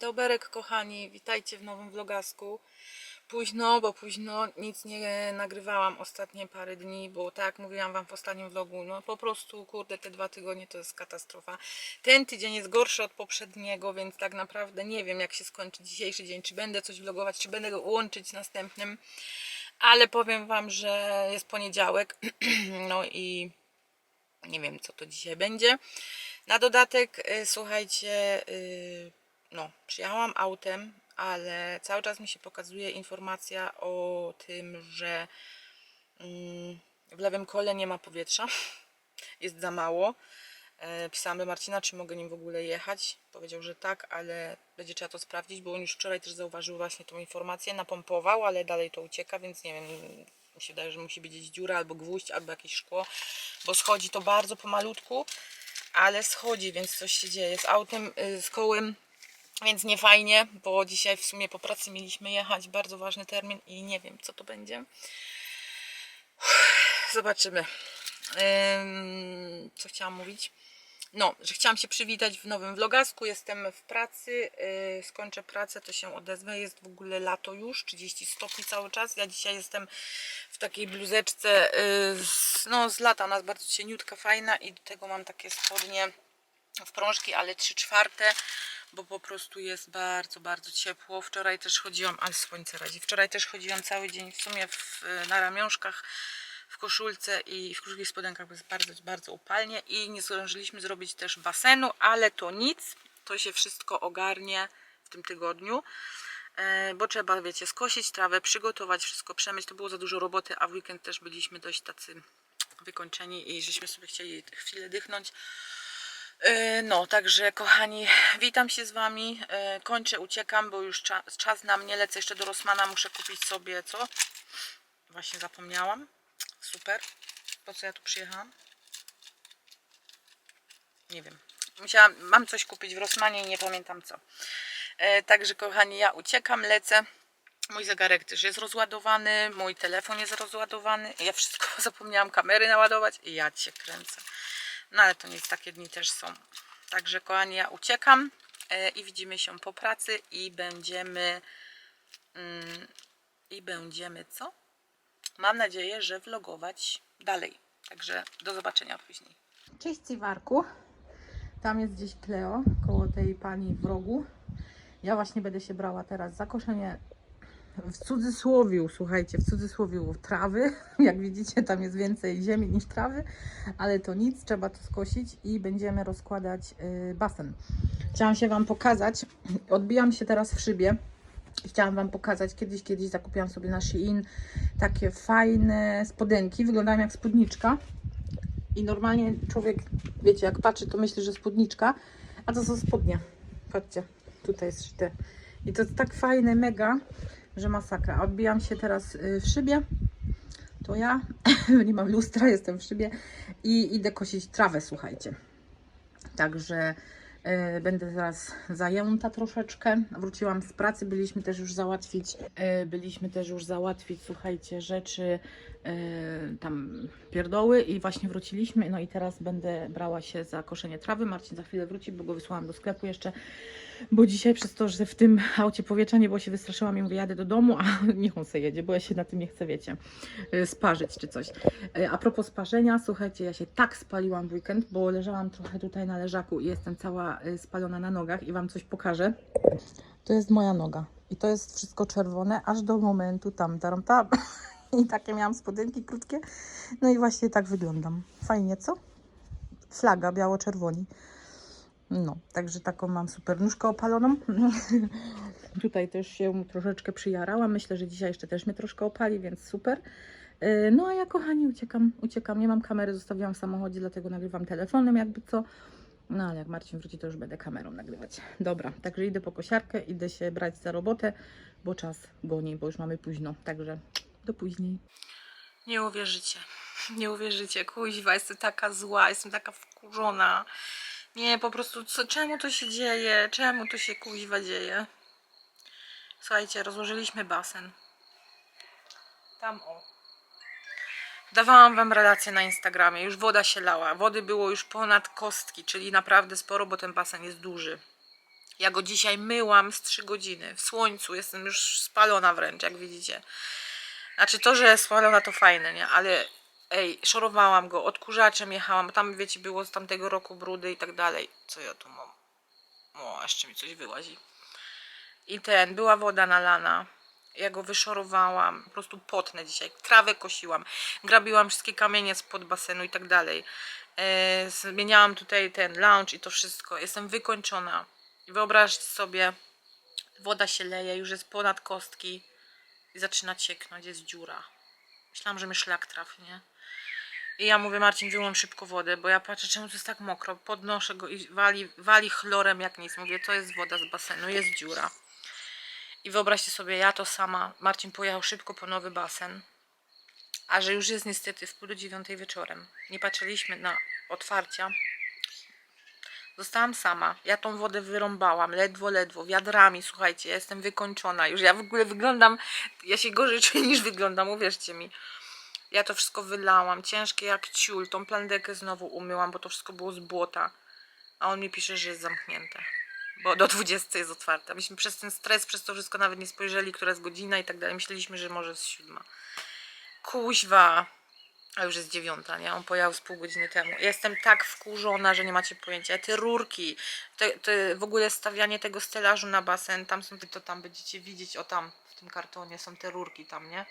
doberek, kochani, witajcie w nowym vlogasku. Późno, bo późno nic nie nagrywałam ostatnie parę dni, bo tak jak mówiłam wam w ostatnim vlogu, no po prostu, kurde, te dwa tygodnie to jest katastrofa. Ten tydzień jest gorszy od poprzedniego, więc tak naprawdę nie wiem jak się skończy dzisiejszy dzień, czy będę coś vlogować, czy będę go łączyć następnym, ale powiem wam, że jest poniedziałek, no i nie wiem co to dzisiaj będzie. Na dodatek, y, słuchajcie, y, no, przyjechałam autem, ale cały czas mi się pokazuje informacja o tym, że mm, w lewym kole nie ma powietrza. Jest za mało. E, Pisałam do Marcina, czy mogę nim w ogóle jechać. Powiedział, że tak, ale będzie trzeba to sprawdzić, bo on już wczoraj też zauważył właśnie tą informację. Napompował, ale dalej to ucieka, więc nie wiem. Mi się wydaje, że musi być gdzieś dziura albo gwóźdź, albo jakieś szkło, bo schodzi to bardzo pomalutku, ale schodzi, więc coś się dzieje. Z autem, y, z kołem więc nie fajnie, bo dzisiaj w sumie po pracy mieliśmy jechać, bardzo ważny termin i nie wiem co to będzie. Zobaczymy. Ym, co chciałam mówić? No, że chciałam się przywitać w nowym vlogasku. Jestem w pracy, yy, skończę pracę, to się odezwę. Jest w ogóle lato już, 30 stopni cały czas. Ja dzisiaj jestem w takiej bluzeczce yy, z, no, z lata, ona jest bardzo cieniutka, fajna i do tego mam takie spodnie w prążki, ale 3 czwarte, bo po prostu jest bardzo, bardzo ciepło. Wczoraj też chodziłam, ale słońce radzi. Wczoraj też chodziłam cały dzień w sumie w, na ramionczkach, w koszulce i w krótkich spodenkach, bo jest bardzo, bardzo upalnie i nie zdążyliśmy zrobić też basenu, ale to nic, to się wszystko ogarnie w tym tygodniu. E, Bo trzeba, wiecie, skosić trawę, przygotować wszystko, przemyć. To było za dużo roboty, a w weekend też byliśmy dość tacy wykończeni i żeśmy sobie chcieli chwilę dychnąć. Yy, No, także kochani, witam się z Wami. Yy, Kończę, uciekam, bo już czas, czas na mnie. Lecę jeszcze do Rosmana, muszę kupić sobie co? Właśnie zapomniałam. Super. Po co ja tu przyjechałam? Nie wiem. Musiałam, mam coś kupić w Rosmanie i nie pamiętam co. Yy, Także kochani, ja uciekam, lecę. Mój zegarek też jest rozładowany, mój telefon jest rozładowany. Ja wszystko zapomniałam kamery naładować i ja cię kręcę. No ale to nic, takie dni też są. Także kochani, ja uciekam e, i widzimy się po pracy i będziemy mm, i będziemy co? Mam nadzieję, że vlogować dalej. Także do zobaczenia później. Cześć Ciwarku. Tam jest gdzieś Kleo, koło tej pani w rogu. Ja właśnie będę się brała teraz za koszenie w cudzysłowiu, słuchajcie, w cudzysłowiu trawy. Jak widzicie, tam jest więcej ziemi niż trawy, ale to nic, trzeba to skosić i będziemy rozkładać y, basen. Chciałam się Wam pokazać, odbijam się teraz w szybie. Chciałam Wam pokazać, kiedyś, kiedyś zakupiłam sobie na Shein takie fajne spodenki, wyglądają jak spódniczka. I normalnie człowiek, wiecie, jak patrzy, to myśli, że spódniczka, a to są spodnie. Patrzcie, tutaj jest szyte. I to jest tak fajne, mega, że masakra. Odbijam się teraz y, w szybie. To ja, nie mam lustra, jestem w szybie i idę kosić trawę, słuchajcie. Także y, będę zaraz zajęta troszeczkę. Wróciłam z pracy, byliśmy też już załatwić, y, byliśmy też już załatwić, słuchajcie, rzeczy tam pierdoły i właśnie wróciliśmy. No i teraz będę brała się za koszenie trawy. Marcin za chwilę wróci, bo go wysłałam do sklepu jeszcze bo dzisiaj przez to, że w tym aucie powietrza nie było, się wystraszyłam i mówię, jadę do domu, a niech on sobie jedzie, bo ja się na tym nie chcę, wiecie, y, sparzyć czy coś. Y, A propos sparzenia, słuchajcie, ja się tak spaliłam w weekend, bo leżałam trochę tutaj na leżaku i jestem cała y, spalona na nogach i Wam coś pokażę. To jest moja noga i to jest wszystko czerwone, aż do momentu tam, tam, tam. I takie miałam spodenki krótkie. No i właśnie tak wyglądam. Fajnie, co? Flaga biało-czerwoni. No, także taką mam super nóżkę opaloną. Tutaj też się troszeczkę przyjarałam. Myślę, że dzisiaj jeszcze też mnie troszkę opali, więc super. Yy, No a ja kochani uciekam, uciekam. Nie mam kamery, zostawiłam w samochodzie, dlatego nagrywam telefonem jakby co. No ale jak Marcin wróci, to już będę kamerą nagrywać. Dobra, także idę po kosiarkę, idę się brać za robotę, bo czas goni, bo już mamy późno. Także do później. Nie uwierzycie. Nie uwierzycie. Kuźwa, jestem taka zła, jestem taka wkurzona. Nie, po prostu, co, czemu to się dzieje? Czemu to się kuźwa dzieje? Słuchajcie, rozłożyliśmy basen. Tam o. Dawałam wam relację na Instagramie. Już woda się lała. Wody było już ponad kostki, czyli naprawdę sporo, bo ten basen jest duży. Ja go dzisiaj myłam z 3 godziny w słońcu. Jestem już spalona wręcz, jak widzicie. Znaczy to, że spalona to fajne, nie? Ale ej, szorowałam go, odkurzaczem jechałam. Tam, wiecie, było z tamtego roku brudy i tak dalej. Co ja tu mam? O, jeszcze mi coś wyłazi. I ten, była woda nalana. Ja go wyszorowałam. Po prostu potnę dzisiaj. Trawę kosiłam. Grabiłam wszystkie kamienie spod basenu i tak dalej. E, zmieniałam tutaj ten lounge i to wszystko. Jestem wykończona. Wyobraźcie sobie, woda się leje, już jest ponad kostki i zaczyna cieknąć, jest dziura. Myślałam, że mnie szlak trafi, nie? I ja mówię, Marcin, wyłącz szybko wodę, bo ja patrzę, czemu to jest tak mokro. Podnoszę go i wali, wali chlorem jak nic. Mówię, to jest woda z basenu, jest dziura. I wyobraźcie sobie, ja to sama. Marcin pojechał szybko po nowy basen. A że już jest niestety w pół do dziewiątej wieczorem. Nie patrzyliśmy na otwarcia. Zostałam sama. Ja tą wodę wyrąbałam, ledwo, ledwo, wiadrami, słuchajcie, ja jestem wykończona już. Ja w ogóle wyglądam, ja się gorzej czuję niż wyglądam, uwierzcie mi. Ja to wszystko wylałam, ciężkie jak ciul, tą plandekę znowu umyłam, bo to wszystko było z błota. A on mi pisze, że jest zamknięte. Bo do 20 jest otwarte. Myśmy przez ten stres, przez to wszystko nawet nie spojrzeli, która jest godzina i tak dalej. Myśleliśmy, że może jest siódma. Kuźwa. A już jest dziewiąta, nie? On pojechał z pół godziny temu. Jestem tak wkurzona, że nie macie pojęcia. Te rurki, te, te w ogóle stawianie tego stelażu na basen, tam są, to tam będziecie widzieć, o tam, w tym kartonie są te rurki tam, nie?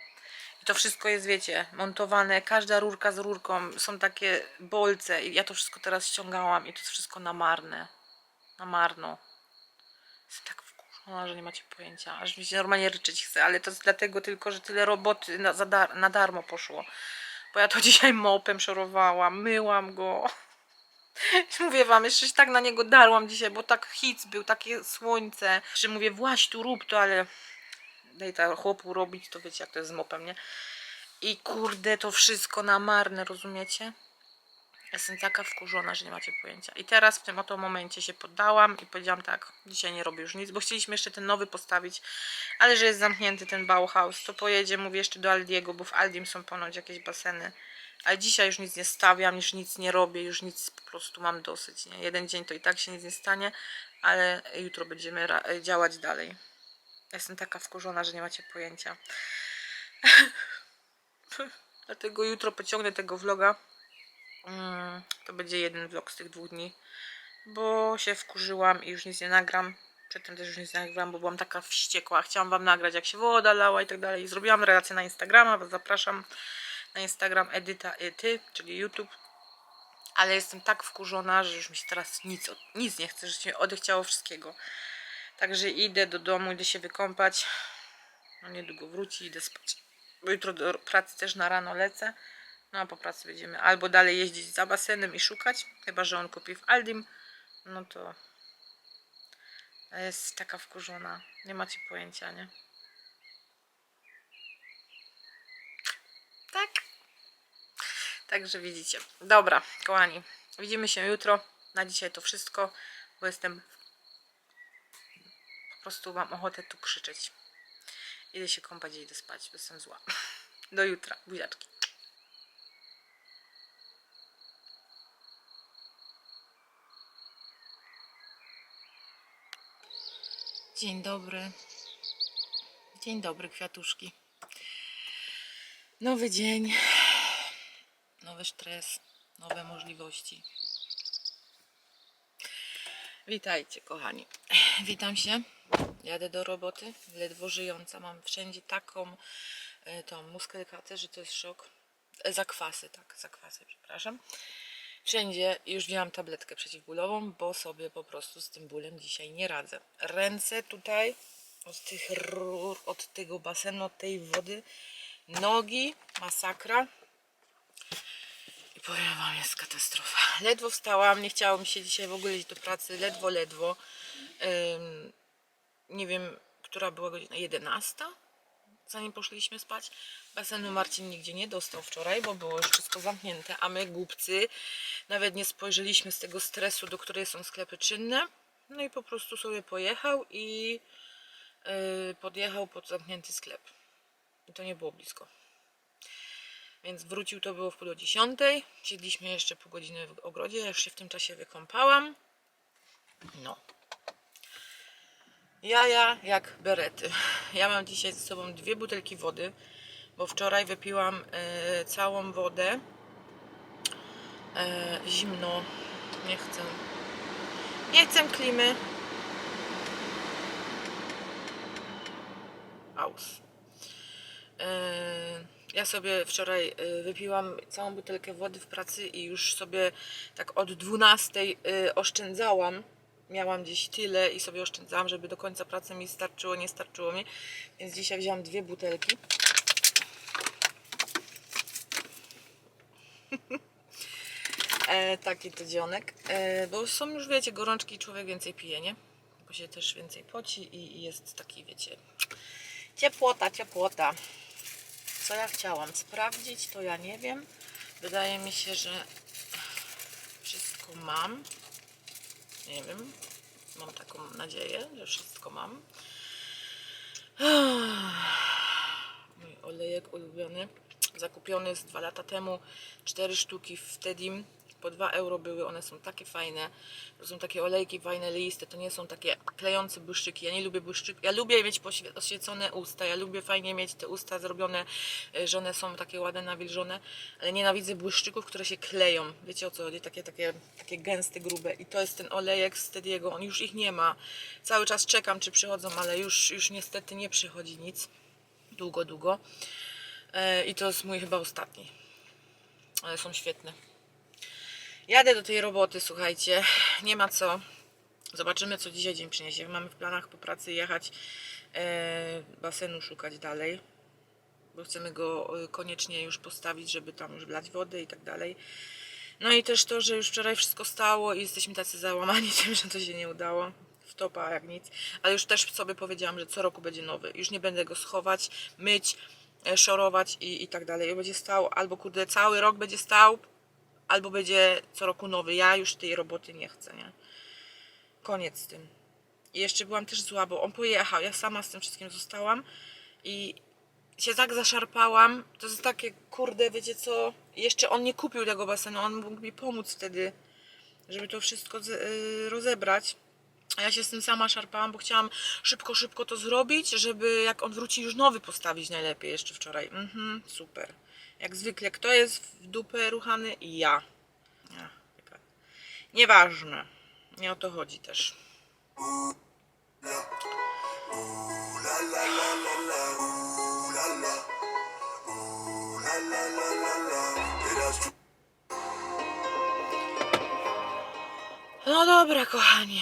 I to wszystko jest, wiecie, montowane, każda rurka z rurką, są takie bolce i ja to wszystko teraz ściągałam i to jest wszystko na marne. Na marno. Jestem tak wkurzona, że nie macie pojęcia. Aż mi się normalnie ryczeć chce, ale to jest dlatego tylko, że tyle roboty na, dar na darmo poszło. Bo ja to dzisiaj mopem szorowałam, myłam go. Mówię wam, jeszcze się tak na niego darłam dzisiaj, bo tak hic był, takie słońce, że mówię, właś tu, rób to, ale daj ta chłopu robić, to wiecie jak to jest z mopem, nie? I kurde, to wszystko na marne, rozumiecie? Jestem taka wkurzona, że nie macie pojęcia. I teraz w tym oto momencie się poddałam i powiedziałam tak, dzisiaj nie robię już nic, bo chcieliśmy jeszcze ten nowy postawić, ale że jest zamknięty ten Bauhaus, to pojedzie, mówię jeszcze do Aldiego, bo w Aldim są ponoć jakieś baseny. Ale dzisiaj już nic nie stawiam, już nic nie robię, już nic po prostu mam dosyć. Nie? Jeden dzień to i tak się nic nie stanie, ale jutro będziemy działać dalej. Jestem taka wkurzona, że nie macie pojęcia. Dlatego jutro pociągnę tego vloga. Mm, to będzie jeden vlog z tych dwóch dni. Bo się wkurzyłam i już nic nie nagram. Przedtem też już nic nie nagrałam, bo byłam taka wściekła. Chciałam wam nagrać, jak się woda lała i tak dalej. Zrobiłam relację na Instagrama, was zapraszam na Instagram Edyta Ety, czyli YouTube. Ale jestem tak wkurzona, że już mi się teraz nic, nic nie chce, że się odechciało wszystkiego. Także idę do domu, idę się wykąpać. No niedługo wróci, idę spać. Bo jutro do pracy też na rano lecę. No a po pracy będziemy albo dalej jeździć za basenem i szukać, chyba że on kupi w Aldim. No to jest taka wkurzona. Nie macie pojęcia, nie? Tak. Także widzicie. Dobra, kochani. Widzimy się jutro. Na dzisiaj to wszystko, bo jestem po prostu mam ochotę tu krzyczeć. Idę się kąpać i idę spać, bo jestem zła. Do jutra. Buziaczki. Dzień dobry. Dzień dobry, kwiatuszki. Nowy dzień, nowy stres, nowe możliwości. Witajcie, kochani. Witam się. Jadę do roboty, ledwo żyjąca. Mam wszędzie taką e, tą muskelkatę, że to jest szok. E, Zakwasy, tak, zakwasy, przepraszam. Wszędzie już wzięłam tabletkę przeciwbólową, bo sobie po prostu z tym bólem dzisiaj nie radzę. Ręce tutaj od tych rur, od tego basenu, od tej wody, nogi, masakra. I powiem wam, jest katastrofa. Ledwo wstałam, nie chciało mi się dzisiaj w ogóle iść do pracy, ledwo, ledwo. Ym, nie wiem, która była godzina 11, zanim poszliśmy spać. Basenu Marcin nigdzie nie dostał wczoraj, bo było już wszystko zamknięte, a my głupcy nawet nie spojrzeliśmy z tego stresu, do której są sklepy czynne. No i po prostu sobie pojechał i yy, podjechał pod zamknięty sklep. I to nie było blisko. Więc wrócił to było w pół do dziesiątej. Siedliśmy jeszcze pół godziny w ogrodzie. Ja już się w tym czasie wykąpałam. No. Jaja jak berety. Ja mam dzisiaj ze sobą dwie butelki wody, bo wczoraj wypiłam e, całą wodę. E, zimno. Nie chcę. Nie chcę klimy. Aus. E, ja sobie wczoraj wypiłam całą butelkę wody w pracy i już sobie tak od 12 e, oszczędzałam. Miałam gdzieś tyle i sobie oszczędzałam, żeby do końca pracy mi starczyło, nie starczyło mi. Więc dzisiaj wziąłam dwie butelki. e, taki to dzionek. E, bo są już, wiecie, gorączki i człowiek więcej pije, nie? Bo się też więcej poci i, i jest taki, wiecie, ciepłota, ciepłota. Co ja chciałam sprawdzić, to ja nie wiem. Wydaje mi się, że wszystko mam. Nie wiem. Mam taką nadzieję, że wszystko mam. Mój olejek ulubiony. Zakupiony z dwa lata temu. Cztery sztuki w Tedim. Po 2 euro były, one są takie fajne. To są takie olejki fajne, liste, to nie są takie klejące błyszczyki. Ja nie lubię błyszczyków. Ja lubię mieć oświecone usta. Ja lubię fajnie mieć te usta zrobione, y, że one są takie ładne, nawilżone, ale nienawidzę błyszczyków, które się kleją. Wiecie o co chodzi? Takie, takie, takie gęste, grube. I to jest ten olejek z Tediego. On już ich nie ma. Cały czas czekam, czy przychodzą, ale już, już niestety nie przychodzi nic. Długo, długo. E, I to jest mój chyba ostatni. Ale są świetne. Jadę do tej roboty, słuchajcie. Nie ma co. Zobaczymy, co dzisiaj dzień przyniesie. Mamy w planach po pracy jechać e, basenu szukać dalej, bo chcemy go e, koniecznie już postawić, żeby tam już wlać wodę i tak dalej. No i też to, że już wczoraj wszystko stało i jesteśmy tacy załamani tym, że to się nie udało. W topa jak nic. Ale już też sobie powiedziałam, że co roku będzie nowy. Już nie będę go schować, myć, e, szorować i, i tak dalej. I będzie stał, albo kurde, cały rok będzie stał, albo będzie co roku nowy. Ja już tej roboty nie chcę, nie? Koniec z tym. I jeszcze byłam też zła, bo on pojechał, ja sama z tym wszystkim zostałam i się tak zaszarpałam. To jest takie, kurde, wiecie co? Jeszcze on nie kupił tego basenu, on mógł mi pomóc wtedy, żeby to wszystko y, rozebrać. A ja się z tym sama szarpałam, bo chciałam szybko, szybko to zrobić, żeby jak on wróci już nowy postawić najlepiej jeszcze wczoraj. Mhm, super. Jak zwykle, kto jest w dupę ruchany? Ja. ja. Nieważne. Nie o to chodzi też. No dobra, kochani.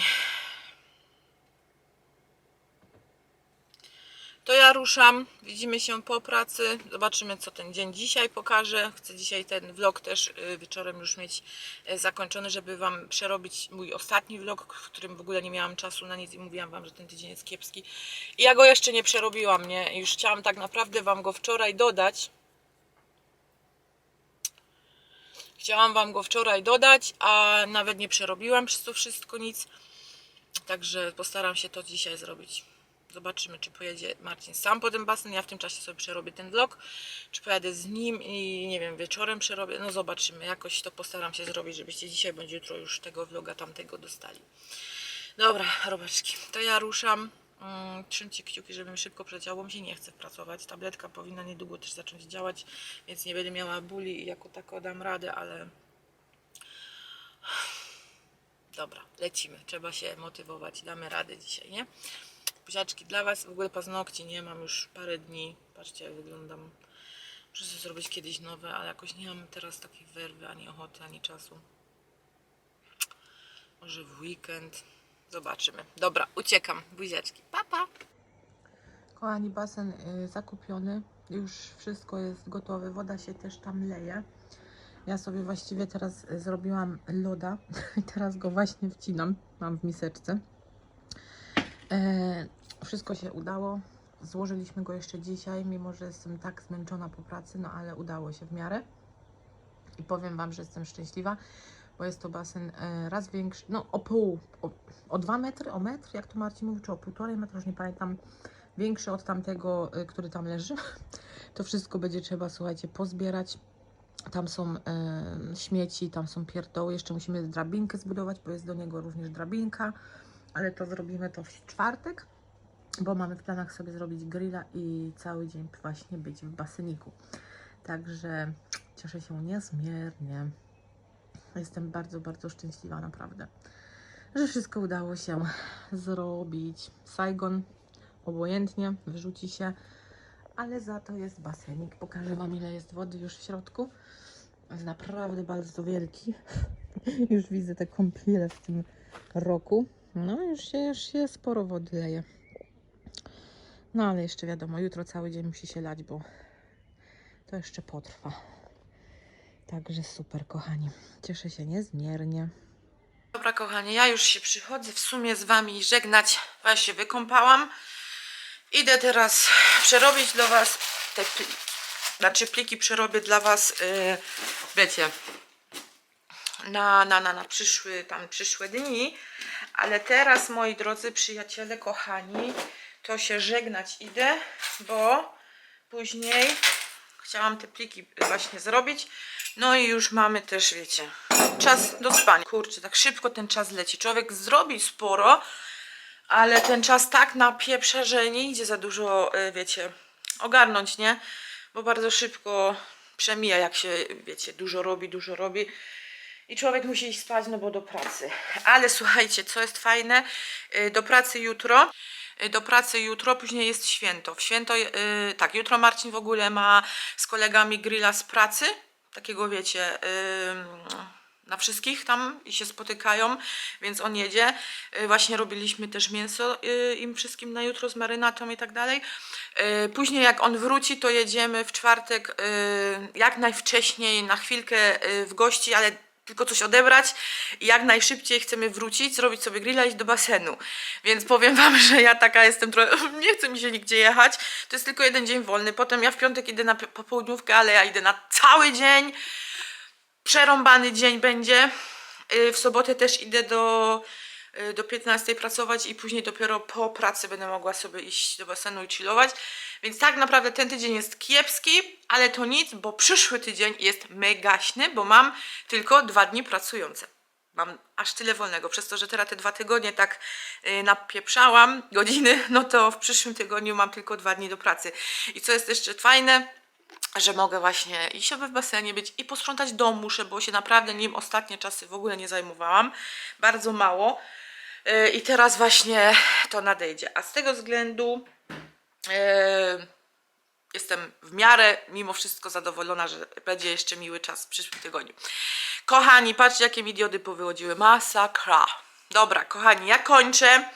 To ja ruszam. Widzimy się po pracy. Zobaczymy, co ten dzień dzisiaj pokaże. Chcę dzisiaj ten vlog też y, wieczorem już mieć y, zakończony, żeby Wam przerobić mój ostatni vlog, w którym w ogóle nie miałam czasu na nic i mówiłam Wam, że ten tydzień jest kiepski. I ja go jeszcze nie przerobiłam, nie? Już chciałam tak naprawdę Wam go wczoraj dodać. Chciałam Wam go wczoraj dodać, a nawet nie przerobiłam przez to wszystko nic. Także postaram się to dzisiaj zrobić. Zobaczymy, czy pojedzie Marcin sam po ten basen. Ja w tym czasie sobie przerobię ten vlog. Czy pojadę z nim i nie wiem, wieczorem przerobię. No zobaczymy. Jakoś to postaram się zrobić, żebyście dzisiaj bądź jutro już tego vloga tamtego dostali. Dobra, robaczki. To ja ruszam. Mm, Trzymcie kciuki, żeby mi szybko przeciało, bo mi się nie chce pracować. Tabletka powinna niedługo też zacząć działać, więc nie będę miała bóli i jako tako dam radę, ale Dobra, lecimy. Trzeba się motywować. Damy radę dzisiaj, nie? Buziaczki dla Was. W ogóle paznokci nie mam już parę dni. Patrzcie, jak wyglądam. Muszę sobie zrobić kiedyś nowe, ale jakoś nie mam teraz takiej werwy, ani ochoty, ani czasu. Może w weekend. Zobaczymy. Dobra, uciekam. Buziaczki. Pa, pa. Kochani, basen y, zakupiony. Już wszystko jest gotowe. Woda się też tam leje. Ja sobie właściwie teraz y, zrobiłam loda i teraz go właśnie wcinam. Mam w miseczce. E, wszystko się udało. Złożyliśmy go jeszcze dzisiaj, mimo że jestem tak zmęczona po pracy, no ale udało się w miarę. I powiem Wam, że jestem szczęśliwa, bo jest to basen e, raz większy, no o pół, o, o dwa metry, o metr, jak to Marcin mówił, czy o półtorej metra, już nie pamiętam, większy od tamtego, e, który tam leży. To wszystko będzie trzeba, słuchajcie, pozbierać. Tam są e, śmieci, tam są pierdoły. Jeszcze musimy drabinkę zbudować, bo jest do niego również drabinka. Ale to zrobimy to w czwartek. bo mamy w planach sobie zrobić grilla i cały dzień właśnie być w baseniku. Także cieszę się niezmiernie. Jestem bardzo, bardzo szczęśliwa, naprawdę, że wszystko udało się zrobić. Saigon obojętnie wyrzuci się, ale za to jest basenik. Pokażę Wam, ile jest wody już w środku. Jest naprawdę bardzo wielki. już widzę te kąpiele w tym roku. No, już się, już się sporo wody leje. No, ale jeszcze wiadomo, jutro cały dzień musi się lać, bo to jeszcze potrwa. Także super, kochani. Cieszę się niezmiernie. Dobra, kochani, ja już się przychodzę w sumie z Wami żegnać. Ja się wykąpałam. Idę teraz przerobić dla Was te pliki. Znaczy pliki przerobię dla Was, yy, wiecie, na, na, na, na przyszły, tam przyszłe dni. Ale teraz, moi drodzy przyjaciele, kochani, to się żegnać idę, bo później chciałam te pliki właśnie zrobić. No i już mamy też, wiecie, czas do spania. Kurczę, tak szybko ten czas leci. Człowiek zrobi sporo, ale ten czas tak napieprza, że nie idzie za dużo, y, wiecie, ogarnąć, nie? Bo bardzo szybko przemija, jak się, wiecie, dużo robi, dużo robi. I człowiek musi iść spać, no bo do pracy. Ale słuchajcie, co jest fajne, y, do pracy jutro. y, Do pracy jutro, później jest święto. W święto, y, tak, jutro Marcin w ogóle ma z kolegami grilla z pracy. Takiego wiecie, na wszystkich tam i się spotykają, więc on jedzie. Właśnie robiliśmy też mięso im wszystkim na jutro z marynatą i tak dalej. Później jak on wróci, to jedziemy w czwartek jak najwcześniej na chwilkę w gości, ale tylko coś odebrać i jak najszybciej chcemy wrócić, zrobić sobie grilla i iść do basenu. Więc powiem Wam, że ja taka jestem trochę, nie chce mi się nigdzie jechać. To jest tylko jeden dzień wolny. Potem ja w piątek idę na popołudniówkę, ale ja idę na cały dzień. Przerąbany dzień będzie. Y, W sobotę też idę do, do 15 pracować i później dopiero po pracy będę mogła sobie iść do basenu i chillować. Więc tak naprawdę ten tydzień jest kiepski, ale to nic, bo przyszły tydzień jest megaśny, bo mam tylko dwa dni pracujące. Mam aż tyle wolnego, przez to, że teraz te dwa tygodnie tak y, napieprzałam godziny, no to w przyszłym tygodniu mam tylko dwa dni do pracy. I co jest jeszcze fajne, że mogę właśnie i sobie w basenie być i posprzątać dom muszę, bo się naprawdę nim ostatnie czasy w ogóle nie zajmowałam. Bardzo mało. Yy, I teraz właśnie to nadejdzie. A z tego względu yy, jestem w miarę mimo wszystko zadowolona, że będzie jeszcze miły czas w przyszłym tygodniu. Kochani, patrzcie jakie mi diody powychodziły. Masakra. Dobra, kochani, ja kończę.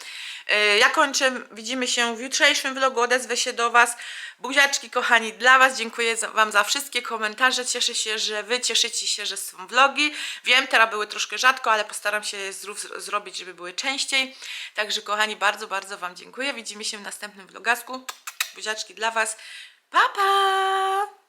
Yy, Ja kończę, widzimy się w jutrzejszym vlogu, odezwę się do Was. Buziaczki kochani dla Was, dziękuję Wam za wszystkie komentarze, cieszę się, że Wy cieszycie się, że są vlogi. Wiem, teraz były troszkę rzadko, ale postaram się zrobić, żeby były częściej. Także kochani, bardzo, bardzo Wam dziękuję. Widzimy się w następnym vlogasku. Buziaczki dla Was. Pa, pa!